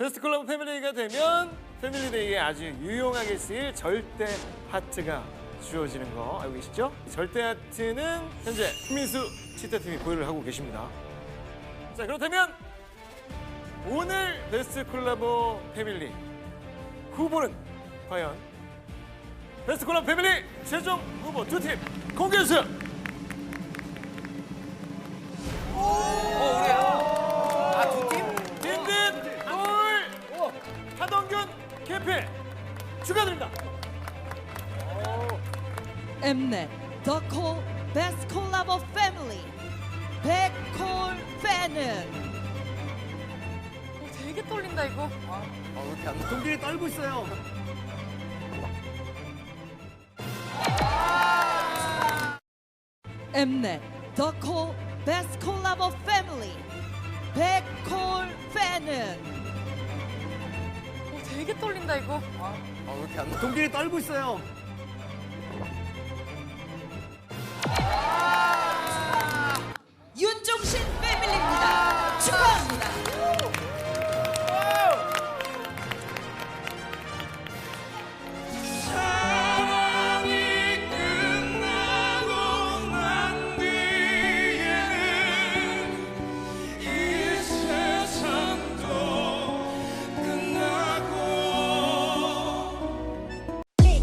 베스트 콜라보 패밀리가 되면 패밀리데이에 아주 유용하게 쓰일 절대 하트가 주어지는 거 알고 계시죠? 절대 하트는 현재 민수 치타팀이 보유를 하고 계십니다. 자 그렇다면 오늘 베스트 콜라보 패밀리 후보는 과연 베스트 콜라보 패밀리 최종 후보 두 팀 공개해주세요. 하동균 개패 축하드립니다. 엠넷 더콜 베스트 콜라보 패밀리 백콜 팬은 되게 떨린다 이거. 동길이 떨고 있어요. 엠넷 더콜 베스트 콜라보 패밀리 백콜 팬은 되게 떨린다 이거. 동길이 떨고 있어요.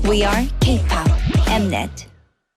We are K-pop Mnet.